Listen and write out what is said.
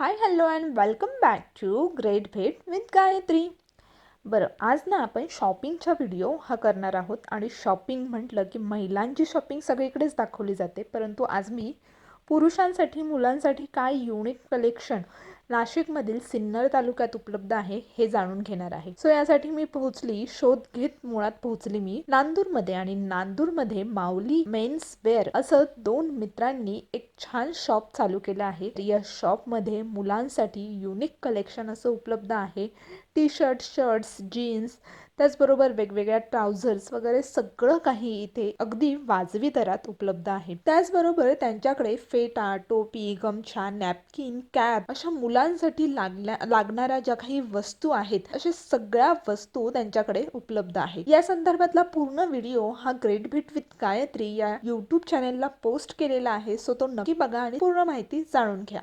Hi hello and welcome back to great भेट with Gayatri बरं आज ना आपण शॉपिंगचा व्हिडिओ हा करणार आहोत आणि शॉपिंग म्हटलं की महिलांची शॉपिंग सगळीकडेच दाखवली जाते. परंतु आज मी पुरुषांसाठी मुलांसाठी काय युनिक कलेक्शन नाशिकमधील सिन्नर तालुक्यात उपलब्ध आहे हे जाणून घेणार आहे. सो यासाठी मी पोहोचली शोध घेत मुळात पोहोचली मी नांदूरमध्ये आणि नांदूरमध्ये माऊली मेन्स वेअर असं दोन मित्रांनी एक छान शॉप चालू केलं आहे. या शॉपमध्ये मुलांसाठी युनिक कलेक्शन असं उपलब्ध आहे. टी शर्ट शर्ट्स जीन्स त्याचबरोबर वेगवेगळ्या ट्राउझर्स वगैरे सगळं काही इथे अगदी वाजवी दरात उपलब्ध आहे. त्याचबरोबर त्यांच्याकडे फेटा टोपी गमछा नॅपकिन कॅप अशा मुलांसाठी लागल्या लागणाऱ्या ज्या काही वस्तू आहेत अशा सगळ्या वस्तू त्यांच्याकडे उपलब्ध आहेत. या संदर्भातला पूर्ण व्हिडिओ हा ग्रेट भेट विथ गायत्री या युट्यूब चॅनेलला पोस्ट केलेला आहे सो तो नक्की बघा आणि पूर्ण माहिती जाणून घ्या.